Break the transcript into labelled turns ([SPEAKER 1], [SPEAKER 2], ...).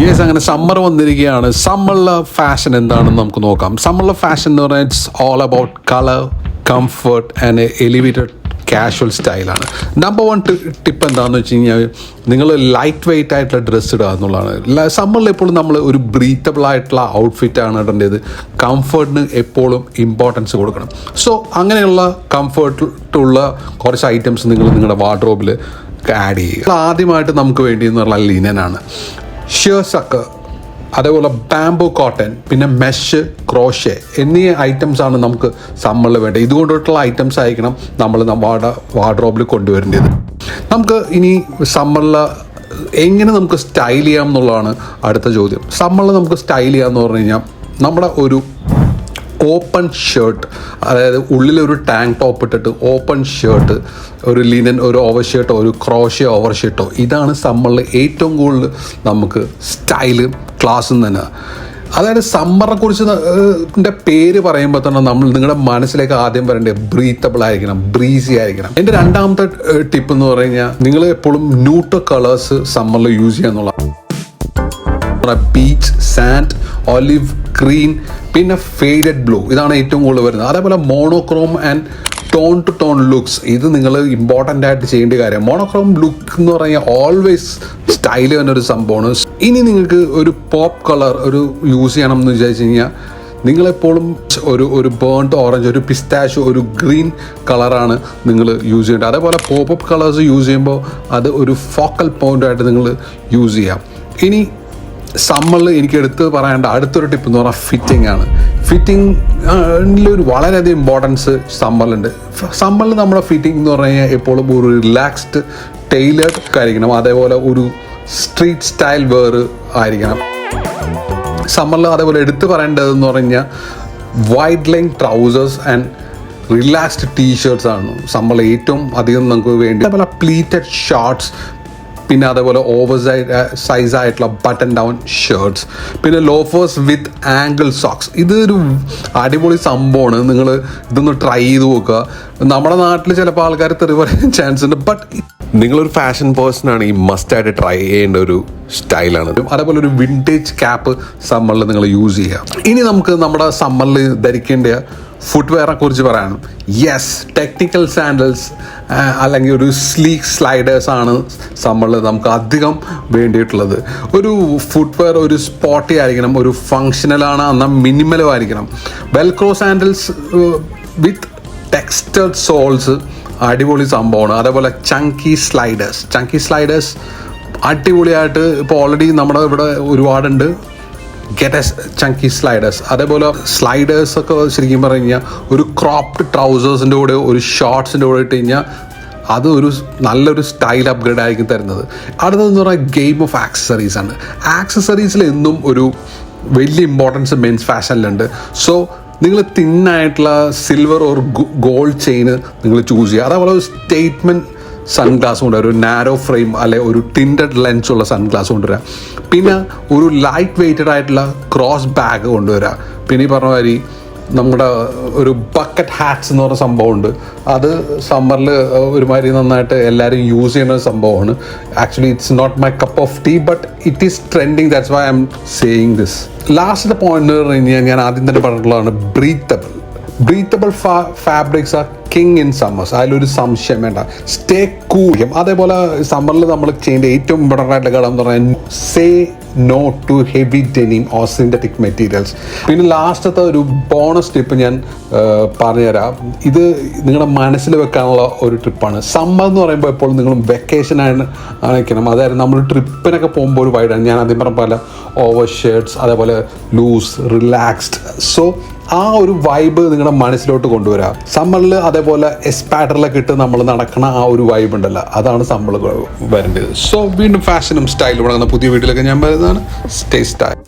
[SPEAKER 1] Yes അങ്ങനെ summer വന്നിരിക്കുകയാണ്. സമ്മറിലെ fashion എന്താണെന്ന് നമുക്ക് നോക്കാം. സമ്മറിലെ ഫാഷൻ എന്ന് പറഞ്ഞാൽ it's all about colour comfort and elevated casual സ്റ്റൈലാണ് നമ്പർ വൺ ടിപ്പ് എന്താണെന്ന് വെച്ച് കഴിഞ്ഞാൽ നിങ്ങൾ ലൈറ്റ് വെയിറ്റ് ആയിട്ടുള്ള ഡ്രസ്സ് ഇടുക എന്നുള്ളതാണ്. സമ്മറിൽ എപ്പോഴും നമ്മൾ ഒരു ബ്രീത്തബിൾ ആയിട്ടുള്ള ഔട്ട്ഫിറ്റ് ആണ് ഇടേണ്ടത്. കംഫർട്ടിന് എപ്പോഴും ഇമ്പോർട്ടൻസ് കൊടുക്കണം. സോ അങ്ങനെയുള്ള കംഫർട്ടുള്ള കുറച്ച് ഐറ്റംസ് നിങ്ങൾ നിങ്ങളുടെ വാർഡ്രോബിൽ ആഡ് ചെയ്യുക. ആദ്യമായിട്ട് നമുക്ക് വേണ്ടി എന്ന് പറഞ്ഞാൽ ലിനനാണ് ഷിയർസക്ക് അതേപോലെ ബാംബു കോട്ടൺ പിന്നെ മെഷ് ക്രോഷെ എന്നീ ഐറ്റംസ് ആണ് നമുക്ക് സമ്മറിൽ വേണ്ടത്. ഇതുകൊണ്ടിട്ടുള്ള ഐറ്റംസ് ആയിരിക്കണം നമ്മൾ നമ്മുടെ വാർഡ്രോബിൽ കൊണ്ടുവരേണ്ടത്. നമുക്ക് ഇനി സമ്മറിൽ എങ്ങനെ നമുക്ക് സ്റ്റൈൽ ചെയ്യാം എന്നുള്ളതാണ് അടുത്ത ചോദ്യം. സമ്മറിൽ നമുക്ക് സ്റ്റൈൽ ചെയ്യാമെന്ന് പറഞ്ഞു കഴിഞ്ഞാൽ നമ്മുടെ ഒരു ഓപ്പൺ ഷർട്ട് അതായത് ഉള്ളിലൊരു ടാങ്ക് ടോപ്പ് ഇട്ടിട്ട് ഓപ്പൺ ഷർട്ട് ഒരു ലിനൻ ഒരു ഓവർ ഷർട്ടോ ഒരു ക്രോഷ്യോ ഓവർ ഷർട്ടോ. ഇതാണ് സമ്മറിൽ ഏറ്റവും കൂടുതൽ നമുക്ക് സ്റ്റൈൽ ക്ലാസ്സും തന്നെ. അതായത് സമ്മറിനെ കുറിച്ച് പേര് പറയുമ്പോൾ തന്നെ നമ്മൾ നിങ്ങളുടെ മനസ്സിലേക്ക് ആദ്യം വരേണ്ടത് ബ്രീത്തബിൾ ആയിരിക്കണം ബ്രീസി ആയിരിക്കണം. എന്റെ രണ്ടാമത്തെ ടിപ്പ് എന്ന് പറഞ്ഞു കഴിഞ്ഞാൽ നിങ്ങൾ എപ്പോഴും ന്യൂട്രൽ കളേഴ്സ് സമ്മറിൽ യൂസ് ചെയ്യാന്നുള്ള ബീച്ച് സാൻഡ് ഒലിവ് ഗ്രീൻ പിന്നെ ഫെയ്ഡഡ് ബ്ലൂ ഇതാണ് ഏറ്റവും കൂടുതൽ വരുന്നത്. അതേപോലെ monochrome and tone to tone looks ഇത് നിങ്ങൾ ഇമ്പോർട്ടന്റ് ആയിട്ട് ചെയ്യേണ്ട കാര്യം. മോണോക്രോം ലുക്ക് എന്ന് പറഞ്ഞാൽ ഓൾവേസ് സ്റ്റൈൽ തന്നെ ഒരു സംഭവമാണ്. ഇനി നിങ്ങൾക്ക് ഒരു പോപ്പ് കളർ ഒരു യൂസ് ചെയ്യണം എന്ന് വിചാരിച്ചു കഴിഞ്ഞാൽ നിങ്ങളെപ്പോഴും ഒരു ഒരു ബേൺഡ് ഓറഞ്ച് ഒരു പിസ്താഷ് ഒരു ഗ്രീൻ കളറാണ് നിങ്ങൾ യൂസ് ചെയ്യേണ്ടത്. അതേപോലെ പോപ്പ് കളേഴ്സ് യൂസ് ചെയ്യുമ്പോൾ അത് ഒരു ഫോക്കൽ പോയിന്റായിട്ട് നിങ്ങൾ യൂസ് ചെയ്യാം. ഇനി സമ്മറിൽ എനിക്ക് എടുത്ത് പറയേണ്ട അടുത്തൊരു ടിപ്പ് എന്ന് പറഞ്ഞാൽ ഫിറ്റിംഗ് ആണ്. ഫിറ്റിംഗ് ഒരു വളരെയധികം ഇമ്പോർട്ടൻസ് സമ്മറിലുണ്ട്. സമ്മറിൽ നമ്മുടെ ഫിറ്റിംഗ് എന്ന് പറഞ്ഞു കഴിഞ്ഞാൽ എപ്പോഴും ഒരു റിലാക്സ്ഡ് ടൈലേർഡ് ആയിരിക്കണം അതേപോലെ ഒരു സ്ട്രീറ്റ് സ്റ്റൈൽ വേർ ആയിരിക്കണം. സമ്മറിൽ അതേപോലെ എടുത്തു പറയേണ്ടതെന്ന് പറഞ്ഞാൽ wide line trousers and relaxed T-shirts ആണ്. സമ്മറിൽ ഏറ്റവും അധികം നമുക്ക് വേണ്ടി അതേപോലെ പ്ലീറ്റഡ് ഷോർട്സ് പിന്നെ അതേപോലെ ഓവർ സൈസ് ആയിട്ടുള്ള ബട്ടൺ ഡൗൺ ഷർട്ട്സ് പിന്നെ ലോഫേഴ്സ് വിത്ത് ആംഗിൾ സോക്സ് ഇതൊരു അടിപൊളി സംഭവമാണ്. നിങ്ങൾ ഇതൊന്ന് ട്രൈ ചെയ്ത് നോക്കുക. നമ്മുടെ നാട്ടിൽ ചിലപ്പോൾ ആൾക്കാർ തെറി പറയാൻ ചാൻസ് ഉണ്ട്. ബട്ട് നിങ്ങളൊരു ഫാഷൻ പേഴ്സൺ ആണ്. ഈ മസ്റ്റ് ആയിട്ട് ട്രൈ ചെയ്യേണ്ട ഒരു സ്റ്റൈലാണ്. അതേപോലെ ഒരു വിന്റേജ് ക്യാപ്പ് സമ്മറിൽ നിങ്ങൾ യൂസ് ചെയ്യുക. ഇനി നമുക്ക് നമ്മുടെ സമ്മറിൽ ധരിക്കേണ്ട ഫുട്വെയറെ കുറിച്ച് പറയണം. യെസ് ടെക്നിക്കൽ സാൻഡൽസ് അല്ലെങ്കിൽ ഒരു സ്ലീക്ക് സ്ലൈഡേഴ്സ് ആണ് സമ്മറിൽ നമുക്ക് അധികം വേണ്ടിയിട്ടുള്ളത്. ഒരു ഫുട്വെയർ ഒരു സ്പോട്ടി ആയിരിക്കണം ഒരു ഫങ്ഷണലാണ് എന്നാൽ മിനിമലും ആയിരിക്കണം. Velcro sandals with textured soles അടിപൊളി സംഭവമാണ്. അതേപോലെ ചങ്കി സ്ലൈഡേഴ്സ് ചങ്കി സ്ലൈഡേഴ്സ് അടിപൊളിയായിട്ട് ഇപ്പോൾ ഓൾറെഡി നമ്മുടെ ഇവിടെ ഒരുപാടുണ്ട്. ഗെറ്റ് എസ് ചങ്കി സ്ലൈഡേഴ്സ് അതേപോലെ സ്ലൈഡേഴ്സ് ഒക്കെ ശരിക്കും പറഞ്ഞു കഴിഞ്ഞാൽ ഒരു ക്രോപ്ഡ് ട്രൗസേഴ്സിന്റെ കൂടെ ഒരു ഷോർട്സിന്റെ കൂടെ ഇട്ട് കഴിഞ്ഞാൽ അത് ഒരു നല്ലൊരു സ്റ്റൈൽ അപ്ഗ്രേഡ് ആയിരിക്കും തരുന്നത്. അടുത്തതെന്ന് പറഞ്ഞാൽ ഗെയിം ഓഫ് ആക്സസറീസ് ആണ്. ആക്സസറീസിൽ എന്നും ഒരു വലിയ ഇമ്പോർട്ടൻസ് മെൻസ് ഫാഷനിലുണ്ട് സോ നിങ്ങൾ തിന്നായിട്ടുള്ള സിൽവർ ഓർ ഗോൾഡ് ചെയിൻ നിങ്ങൾ ചൂസ് ചെയ്യുക. അതേപോലെ ഒരു സ്റ്റേറ്റ്മെന്റ് സൺഗ്ലാസ് കൊണ്ടുവരാം ഒരു നാരോ ഫ്രെയിം അല്ലെ ഒരു ടിൻഡഡ് ലെൻസ് ഉള്ള സൺഗ്ലാസ് കൊണ്ടുവരാം. പിന്നെ ഒരു ലൈറ്റ് വെയ്റ്റഡ് ആയിട്ടുള്ള ക്രോസ് ബാഗ് കൊണ്ടുവരാം. പിന്നെ ഈ പറഞ്ഞ മാതിരി നമ്മുടെ ഒരു ബക്കറ്റ് ഹാറ്റ്സ് എന്ന് പറഞ്ഞ സംഭവമുണ്ട്. അത് സമ്മറിൽ ഒരുമാതിരി നന്നായിട്ട് എല്ലാവരും യൂസ് ചെയ്യുന്ന ഒരു സംഭവമാണ്. Actually it's not my cup of tea but it is trending that's why I'm saying this last point എന്ന് പറഞ്ഞു കഴിഞ്ഞാൽ ഞാൻ ആദ്യം തന്നെ പറഞ്ഞിട്ടുള്ളതാണ് breathable breathable fabrics are king in summers അതിലൊരു സംശയം വേണ്ട. സ്റ്റേ കൂൾ അതേപോലെ സമ്മറിൽ നമ്മൾ ചെയ്യേണ്ട ഏറ്റവും ഇമ്പോർട്ടന്റ് ആയിട്ടുള്ള ഘടകം എന്ന് പറഞ്ഞാൽ say no to heavy denim or synthetic materials പിന്നെ ലാസ്റ്റത്തെ ഒരു ബോണസ് ടിപ്പ് ഞാൻ പറഞ്ഞുതരാം. ഇത് നിങ്ങളുടെ മനസ്സിൽ വെക്കാനുള്ള ഒരു ട്രിപ്പാണ് സമ്മർ എന്ന് പറയുമ്പോൾ എപ്പോഴും നിങ്ങൾ വെക്കേഷൻ ആണ് അയക്കണം അതായത് നമ്മൾ ട്രിപ്പിനൊക്കെ പോകുമ്പോൾ ഒരു വൈഡാണ് ഞാൻ ആദ്യം പറഞ്ഞ പോലെ ഓവർ ഷർട്ട്സ് അതേപോലെ ലൂസ് റിലാക്സ്ഡ് സോ ആ ഒരു വൈബ് നിങ്ങളുടെ മനസ്സിലോട്ട് കൊണ്ടുവരാം. സമ്മറിൽ അതേപോലെ എസ്പാറ്ററിലൊക്കെ ഇട്ട് നമ്മൾ നടക്കണ ആ ഒരു വൈബ് ഉണ്ടല്ലോ. അതാണ് സമ്മർ വരേണ്ടത്. സോ വീണ്ടും ഫാഷനും സ്റ്റൈലും തുടങ്ങുന്ന പുതിയ വീട്ടിലൊക്കെ ഞാൻ വരുന്നതാണ് സ്റ്റേ സ്റ്റൈൽ